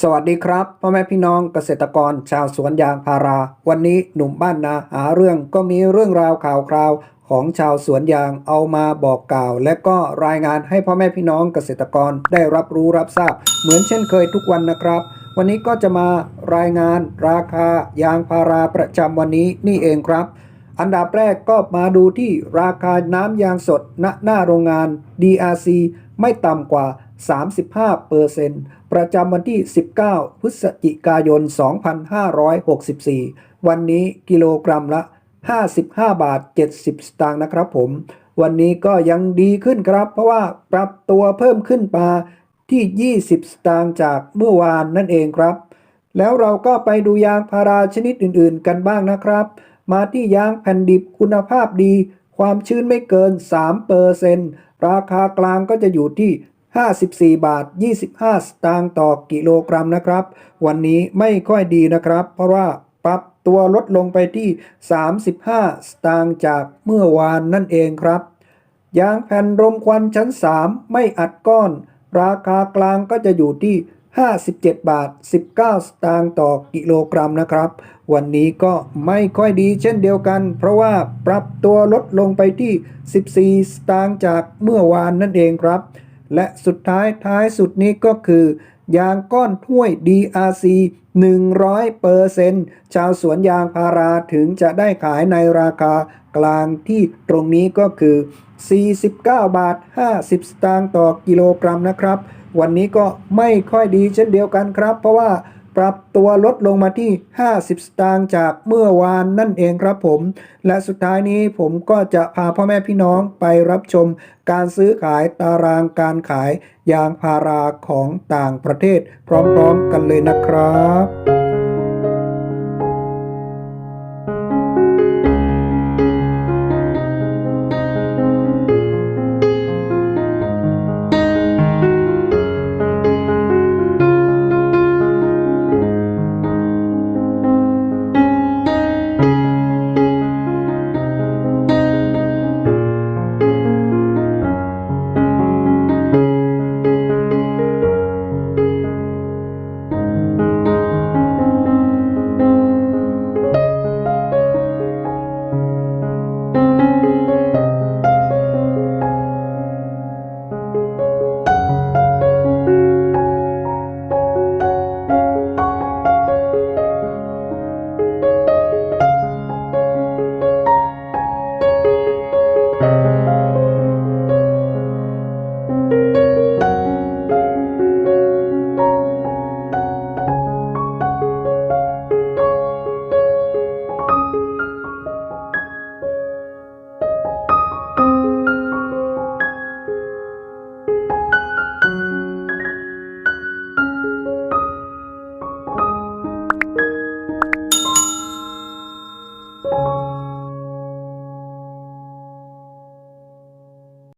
สวัสดีครับพ่อแม่พี่น้องเกษตรกรชาวสวนยางพารา วันนี้หนุ่มบ้านนาหาเรื่องก็มีเรื่องราวข่าวคราวของชาวสวนยางเอามาบอกกล่าว และก็รายงานให้พ่อแม่พี่น้องเกษตรกรได้รับรู้รับทราบ เหมือนเช่นเคยทุกวันนะครับ วันนี้ก็จะมารายงานราคายางพาราประจำวันนี้นี่เองครับ อันดับแรกก็มาดูที่ราคาน้ำยางสดณหน้าโรงงาน DRC ไม่ต่ำกว่า 35เปอร์เซ็นต์ ประจำวันที่ 19 พฤศจิกายน 2564 วันนี้กิโลกรัมละ 55 บาท 70 สตางค์นะครับผม วันนี้ก็ยังดีขึ้นครับ เพราะว่าปรับตัวเพิ่มขึ้นมาที่ 20 สตางค์จากเมื่อวานนั่นเองครับ แล้วเราก็ไปดูยางพาราชนิดอื่นๆ กันบ้างนะครับ มาที่ยางแผ่นดิบคุณภาพดี ความชื้นไม่เกิน3เปอร์เซนต์ราคากลางก็จะอยู่ที่ 54 บาท 25 สตางค์ต่อกิโลกรัมนะครับ วันนี้ไม่ค่อยดีนะครับ เพราะว่าปรับตัวลดลงไปที่ 35 สตางค์จากเมื่อวานนั่นเองครับ ยางแผ่นรมควันชั้น 3 ไม่อัดก้อน ราคากลางก็จะอยู่ที่ 57 บาท 19 สตางค์ต่อกิโลกรัมนะครับ วันนี้ก็ไม่ค่อยดีเช่นเดียวกัน เพราะว่าปรับตัวลดลงไปที่ 14 สตางค์จากเมื่อวานนั่นเองครับ และสุดท้ายท้ายสุดนี้ก็คือ ยางก้อนถ้วย DRC 100เปอร์เซนต์ชาวสวนยางพาราถึงจะได้ขายในราคากลางที่ตรงนี้ก็คือ 49 บาท 50 สตางค์ต่อกิโลกรัมนะครับ วันนี้ก็ไม่ค่อยดีเช่นเดียวกันครับ เพราะว่า ปรับตัวลดลงมาที่ 50 สตางค์จากเมื่อวานนั่นเองครับผม และสุดท้ายนี้ผมก็จะพาพ่อแม่พี่น้องไปรับชมการซื้อขายตารางการขายยางพาราของต่างประเทศ พร้อมๆกันเลยนะครับ